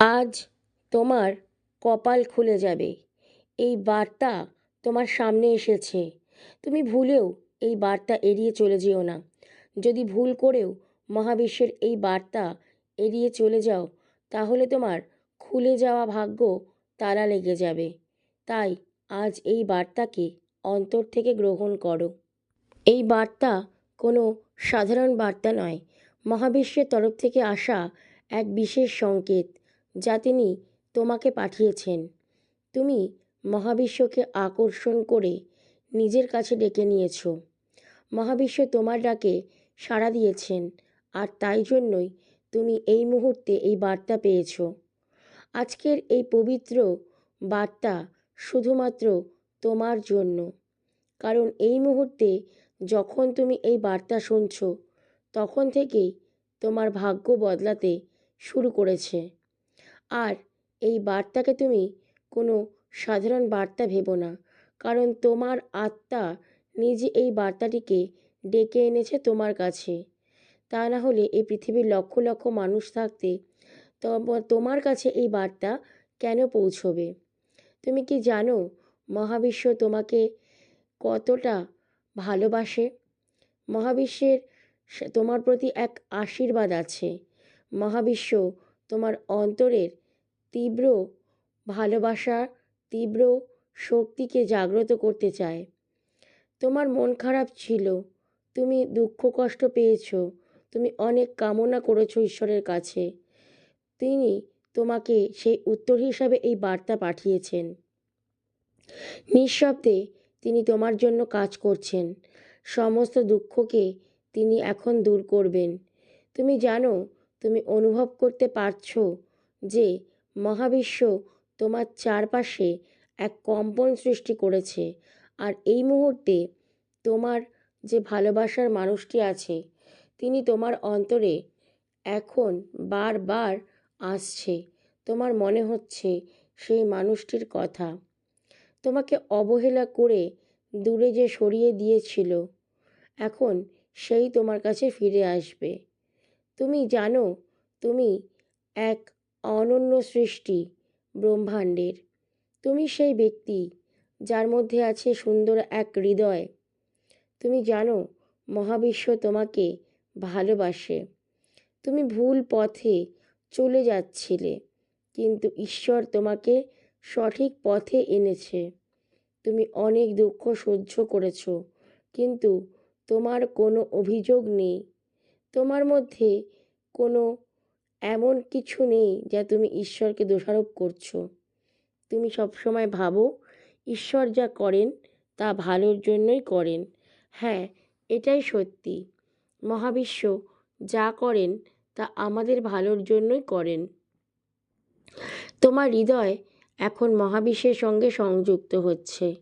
আজ তোমার কপাল খুলে যাবে। এই বার্তা তোমার সামনে এসেছে। তুমি ভুলেও এই বার্তা এড়িয়ে চলে যেও না। যদি ভুল করেও মহাবিশ্বের এই বার্তা এড়িয়ে চলে যাও, তাহলে তোমার খুলে যাওয়া ভাগ্য তালা লেগে যাবে। তাই আজ এই বার্তাকে অন্তর থেকে গ্রহণ করো। এই বার্তা কোনো সাধারণ বার্তা নয়। মহাবিশ্বের তরফ থেকে আসা এক বিশেষ সংকেত। যা তিনি তোমাকে পাঠিয়েছেন। তুমি মহাবিশ্বকে আকর্ষণ করে নিজের কাছে ডেকে নিয়েছ। মহাবিশ্ব তোমার ডাকে সাড়া দিয়েছেন, আর তাই জন্যই তুমি এই মুহূর্তে এই বার্তা পেয়েছ। আজকের এই পবিত্র বার্তা শুধুমাত্র তোমার জন্য। কারণ এই মুহূর্তে যখন তুমি এই বার্তা শুনছ, তখন থেকেই তোমার ভাগ্য বদলাতে শুরু করেছে। আর এই বার্তাকে তুমি কোনো সাধারণ বার্তা ভেবো না। কারণ তোমার আত্মা নিজে এই বার্তাটিকে ডেকে এনেছে তোমার কাছে। তা না হলে এই পৃথিবীর লক্ষ লক্ষ মানুষ থাকতে তোমার কাছে এই বার্তা কেন পৌঁছবে? তুমি কি জানো মহাবিশ্ব তোমাকে কতটা ভালোবাসে? মহাবিশ্বের তোমার প্রতি এক আশীর্বাদ আছে। মহাবিশ্ব অন্তরের তীব্র ভালোবাসা, তীব্র শক্তিকে জাগ্রত করতে চায়। তোমার মন খারাপ ছিল, তুমি দুঃখ কষ্ট পেয়েছ, তুমি অনেক কামনা করেছ ঈশ্বরের কাছে। তিনি তোমাকে সেই উত্তর হিসাবে এই বার্তা পাঠিয়েছেন। নিঃশব্দে তিনি তোমার জন্য কাজ করছেন। সমস্ত দুঃখকে তিনি এখন দূর করবেন। তুমি জানো তুমি অনুভব করতে পারছ যে মহাবিশ্ব তোমার চারপাশে এক কম্পন সৃষ্টি করেছে। আর এই মুহূর্তে তোমার যে ভালোবাসার মানুষটি আছে, তিনি তোমার অন্তরে এখন বারবার আসছে। তোমার মনে হচ্ছে সেই মানুষটির কথা। তোমাকে অবহেলা করে দূরে যে সরিয়ে দিয়েছিল, এখন সেই তোমার কাছে ফিরে আসবে। তুমি জানো, তুমি এক অনন্য সৃষ্টি ব্রহ্মাণ্ডের। তুমি সেই ব্যক্তি যার মধ্যে আছে সুন্দর এক হৃদয়। তুমি জানো, মহাবিশ্ব তোমাকে ভালোবাসে। তুমি ভুল পথে চলে যাচ্ছিলে, কিন্তু ঈশ্বর তোমাকে সঠিক পথে এনেছে। তুমি অনেক দুঃখ সহ্য করেছ, কিন্তু তোমার কোনো অভিযোগ নেই। তোমার মধ্যে কোনো এমন কিছু নেই যা তুমি ঈশ্বরকে দোষারোপ করছ। তুমি সবসময় ভাবো, ঈশ্বর যা করেন তা ভালোর জন্যই করেন। হ্যাঁ এটাই সত্যি। মহাবিশ্ব যা করেন তা আমাদের ভালোর জন্যই করেন। তোমার হৃদয় এখন মহাবিশ্বের সঙ্গে সংযুক্ত হচ্ছে।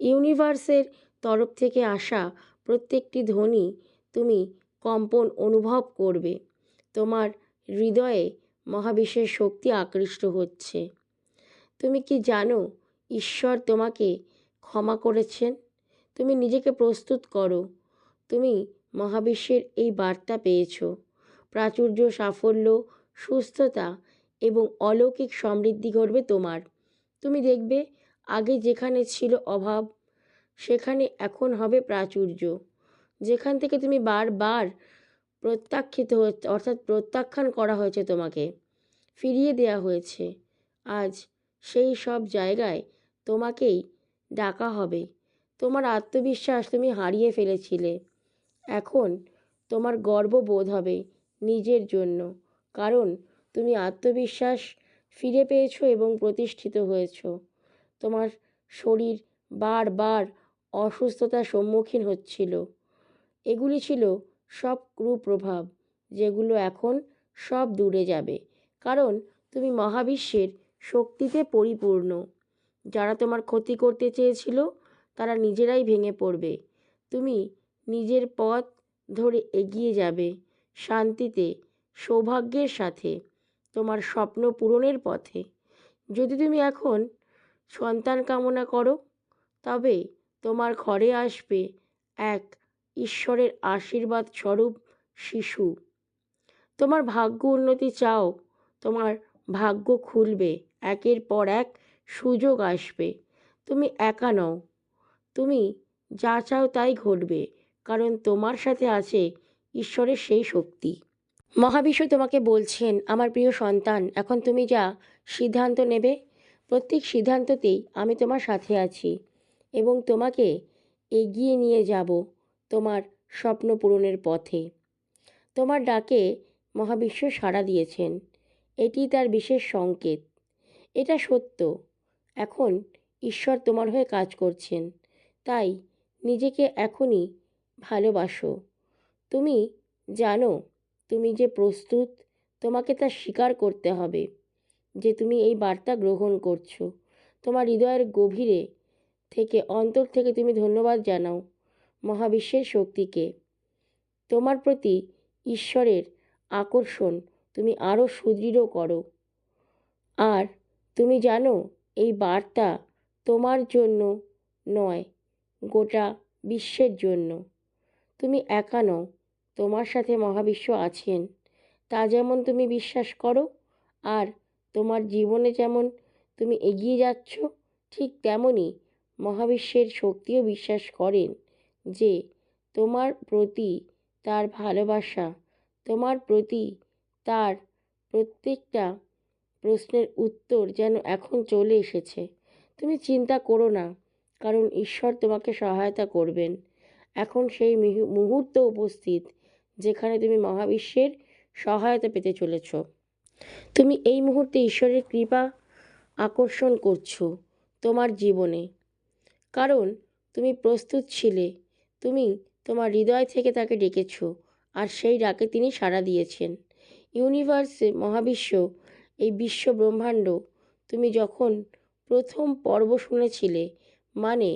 ইউনিভার্সের তরফ থেকে আসা প্রত্যেকটি ধ্বনি তুমি কম্পন অনুভব করবে। তোমার হৃদয়ে মহাবিশ্বের শক্তি আকৃষ্ট হচ্ছে। তুমি কি জানো, ঈশ্বর তোমাকে ক্ষমা করেছেন? তুমি নিজেকে প্রস্তুত করো। তুমি মহাবিশ্বের এই বার্তা পেয়েছ। প্রাচুর্য, সাফল্য, সুস্থতা এবং অলৌকিক সমৃদ্ধি ঘটবে তোমার। তুমি দেখবে, আগে যেখানে ছিল অভাব, সেখানে এখন হবে প্রাচুর্য। যেখান থেকে তুমি বারবার প্রত্যাখ্যিত হচ্ছে অর্থাৎ প্রত্যাখ্যান করা হয়েছে তোমাকে, ফিরিয়ে দেয়া হয়েছে, আজ সেই সব জায়গায় তোমাকেই ডাকা হবে। তোমার আত্মবিশ্বাস তুমি হারিয়ে ফেলেছিলে। এখন তোমার গর্ব বোধ হবে নিজের জন্য, কারণ তুমি আত্মবিশ্বাস ফিরে পেয়েছ এবং প্রতিষ্ঠিত হয়েছ। তোমার শরীর বারবার অসুস্থতার সম্মুখীন হচ্ছিল। এগুলি ছিল সব কুপ্রভাব, যেগুলো এখন সব দূরে যাবে। কারণ তুমি মহাবিশ্বের শক্তিতে পরিপূর্ণ। যারা তোমার ক্ষতি করতে চেয়েছিল, তারা নিজেরাই ভেঙে পড়বে। তুমি নিজের পথ ধরে এগিয়ে যাবে শান্তিতে, সৌভাগ্যের সাথে, তোমার স্বপ্ন পূরণের পথে। যদি তুমি এখন সন্তান কামনা করো, তবে তোমার ঘরে আসবে এক ঈশ্বরের আশীর্বাদ স্বরূপ শিশু। তোমার ভাগ্য উন্নতি চাও, তোমার ভাগ্য খুলবে, একের পর এক সুযোগ আসবে। তুমি একা নও, তুমি যা চাও তাই ঘটবে, কারণ তোমার সাথে আছে ঈশ্বরের সেই শক্তি। মহাবিশ্ব তোমাকে বলছেন, আমার প্রিয় সন্তান, এখন তুমি যা সিদ্ধান্ত নেবে, প্রত্যেক সিদ্ধান্ততেই আমি তোমার সাথে আছি এবং তোমাকে এগিয়ে নিয়ে যাব। তোমার স্বপ্ন পূরণের পথে। তোমার ডাকে মহাবিশ্ব সাড়া দিয়েছেন। এটি তার বিশেষ সংকেত। এটা সত্য। এখন ঈশ্বর তোমার হয়ে কাজ করছেন। তাই নিজেকে এখনই ভালোবাসো। তুমি জানো, তুমি যে প্রস্তুত, তোমাকে তা স্বীকার করতে হবে যে তুমি এই বার্তা গ্রহণ করছ। তোমার হৃদয়ের গভীরে থেকে, অন্তর থেকে তুমি ধন্যবাদ জানাও। মহাবিশ্বের শক্তিকে। তোমার প্রতি ঈশ্বরের আকর্ষণ তুমি আরও সুদৃঢ় করো। আর তুমি জানো, এই বার্তা তোমার জন্য নয়, গোটা বিশ্বের জন্য। তুমি একা নও, তোমার সাথে মহাবিশ্ব আছেন। তা যেমন তুমি বিশ্বাস করো, আর তোমার জীবনে যেমন তুমি এগিয়ে যাচ্ছ, ঠিক তেমনই মহাবিশ্বের শক্তিও বিশ্বাস করেন। যে তোমার প্রতি তার ভালোবাসা, তোমার প্রতি তার প্রত্যেকটা প্রশ্নের উত্তর যেন এখন চলে এসেছে। তুমি চিন্তা করো না, কারণ ঈশ্বর তোমাকে সহায়তা করবেন। এখন সেই মুহূর্ত উপস্থিত, যেখানে তুমি মহাবিশ্বের সহায়তা পেতে চলেছ। তুমি এই মুহূর্তে ঈশ্বরের কৃপা আকর্ষণ করছ তোমার জীবনে। কারণ তুমি প্রস্তুত ছিলে তুমি তোমার হৃদয় থেকে তাকে ডেকেছ, আর সেই ডাকে তিনি সাড়া দিয়েছেন। ইউনিভার্সে মহাবিশ্ব, এই বিশ্ব ব্রহ্মাণ্ড, তুমি যখন প্রথম পর্ব শুনেছিলে মানে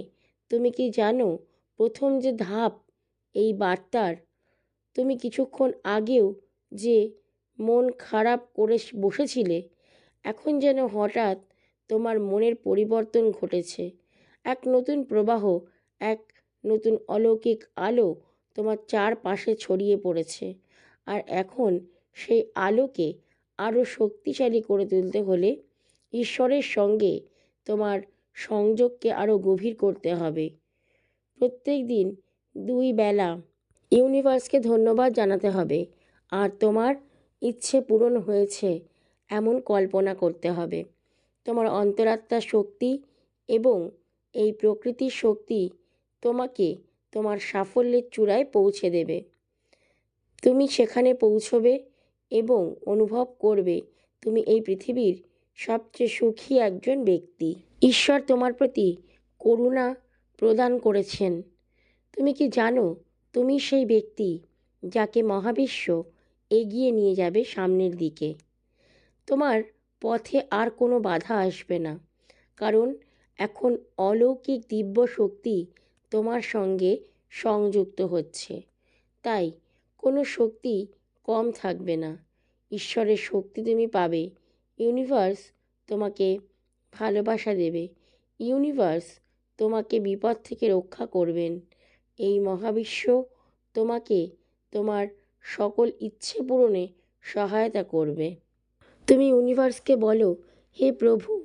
তুমি কি জানো প্রথম যে ধাপ, এই বার্তার? তুমি কিছুক্ষণ আগেও যে মন খারাপ করে বসেছিলে, এখন যেন হঠাৎ তোমার মনের পরিবর্তন ঘটেছে। এক নতুন প্রবাহ, এক নতুন অলৌকিক আলো তোমার চারপাশে ছড়িয়ে পড়েছে। আর এখন সেই আলোকে আরও শক্তিশালী করে তুলতে হলে ঈশ্বরের সঙ্গে তোমার সংযোগকে আরও গভীর করতে হবে। প্রত্যেক দিন দুই বেলা ইউনিভার্সকে ধন্যবাদ জানাতে হবে। আর তোমার ইচ্ছে পূরণ হয়েছে এমন কল্পনা করতে হবে। তোমার অন্তরাত্মার শক্তি এবং এই প্রকৃতির শক্তি তোমাকে তোমার সাফল্যের চূড়ায় পৌঁছে দেবে। তুমি সেখানে পৌঁছবে এবং অনুভব করবে তুমি এই পৃথিবীর সবচেয়ে সুখী একজন ব্যক্তি। ঈশ্বর তোমার প্রতি করুণা প্রদান করেছেন। তুমি কি জানো, তুমি সেই ব্যক্তি যাকে মহাবিশ্ব এগিয়ে নিয়ে যাবে সামনের দিকে। তোমার পথে আর কোনো বাধা আসবে না, কারণ এখন অলৌকিক দিব্য শক্তি তোমার সঙ্গে সংযুক্ত হচ্ছে। তাই কোনো শক্তি কম থাকবে না। ঈশ্বরের শক্তি তুমি পাবে। ইউনিভার্স তোমাকে ভালোবাসা দেবে। ইউনিভার্স তোমাকে বিপদ থেকে রক্ষা করবেন। এই মহাবিশ্ব তোমাকে তোমার সকল ইচ্ছে পূরণে সহায়তা করবে। তুমি ইউনিভার্সকে বলো, হে প্রভু,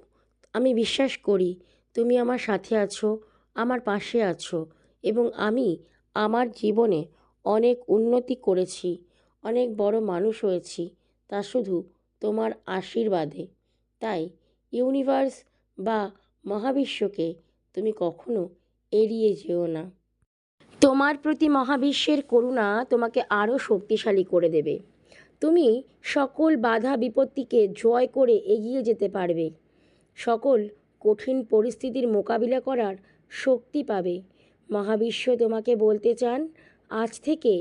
আমি বিশ্বাস করি, তুমি আমার সাথে আছো আমার পাশে আছো এবং আমি আমার জীবনে অনেক উন্নতি করেছি, অনেক বড় মানুষ হয়েছি, তা শুধু তোমার আশীর্বাদে। তাই ইউনিভার্স বা মহাবিশ্বকে তুমি কখনো এড়িয়ে যেও না। তোমার প্রতি মহাবিশ্বের করুণা তোমাকে আরও শক্তিশালী করে দেবে। তুমি সকল বাধা বিপত্তিকে জয় করে এগিয়ে যেতে পারবে। সকল কঠিন পরিস্থিতির মোকাবিলা করার শক্তি পাবে। মহাবিশ্ব তোমাকে বলতে চান, আজ থেকে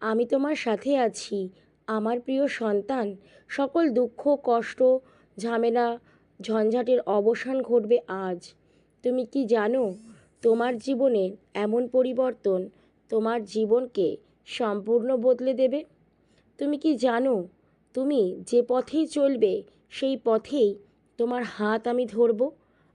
আমি তোমার সাথে আছি। আমার প্রিয় সন্তান, সকল দুঃখ, কষ্ট, ঝামেলা, ঝঞ্ঝাটের অবসান ঘটবে আজ। তুমি কি জানো, তোমার জীবনে এমন পরিবর্তন তোমার জীবনকে সম্পূর্ণ বদলে দেবে? তুমি কি জানো, তুমি যে পথেই চলবে, সেই পথেই তোমার হাত আমি ধরব?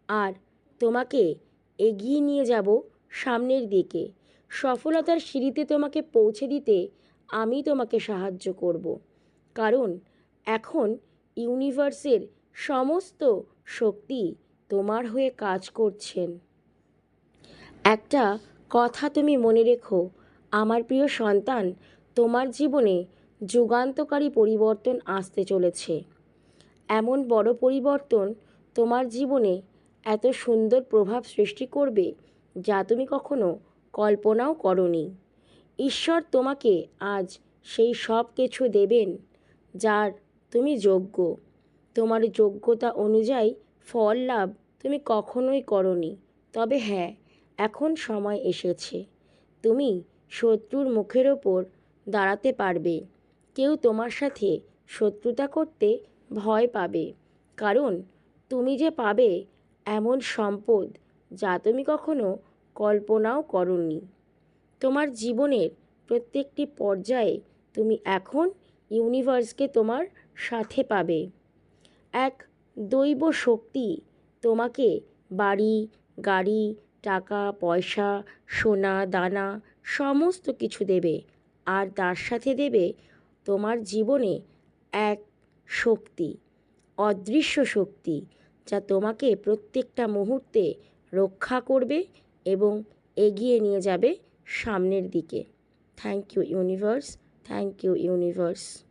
আর তোমাকে এগিয়ে নিয়ে যাব সামনের দিকে। সফলতার সিঁড়িতে তোমাকে পৌঁছে দিতে আমি তোমাকে সাহায্য করব। কারণ এখন ইউনিভার্সের সমস্ত শক্তি তোমার হয়ে কাজ করছেন। একটা কথা তুমি মনে রেখো, আমার প্রিয় সন্তান, তোমার জীবনে যুগান্তকারী পরিবর্তন আসতে চলেছে। এমন বড় পরিবর্তন তোমার জীবনে এত সুন্দর প্রভাব সৃষ্টি করবে যা তুমি কখনো কল্পনাও করনি। ঈশ্বর তোমাকে আজ সেই সব কিছু দেবেন যার তুমি যোগ্য। তোমার যোগ্যতা অনুযায়ী ফল লাভ তুমি কখনোই করনি। তবে হ্যাঁ এখন সময় এসেছে। তুমি শত্রুর মুখের ওপর দাঁড়াতে পারবে। কেউ তোমার সাথে শত্রুতা করতে ভয় পাবে। কারণ তুমি যে পাবে এমন সম্পদ যা তুমি কখনো কল্পনাও করনি। তোমার জীবনের প্রত্যেকটি পর্যায়ে তুমি এখন ইউনিভার্সকে তোমার সাথে পাবে। এক দৈব শক্তি তোমাকে বাড়ি, গাড়ি, টাকা, পয়সা, সোনা, দানা সমস্ত কিছু দেবে আর তার সাথে দেবে তোমার জীবনে এক শক্তি, অদৃশ্য শক্তি যা তোমাকে প্রত্যেকটা মুহূর্তে রক্ষা করবে এবং এগিয়ে নিয়ে যাবে সামনের দিকে। Thank you universe thank you universe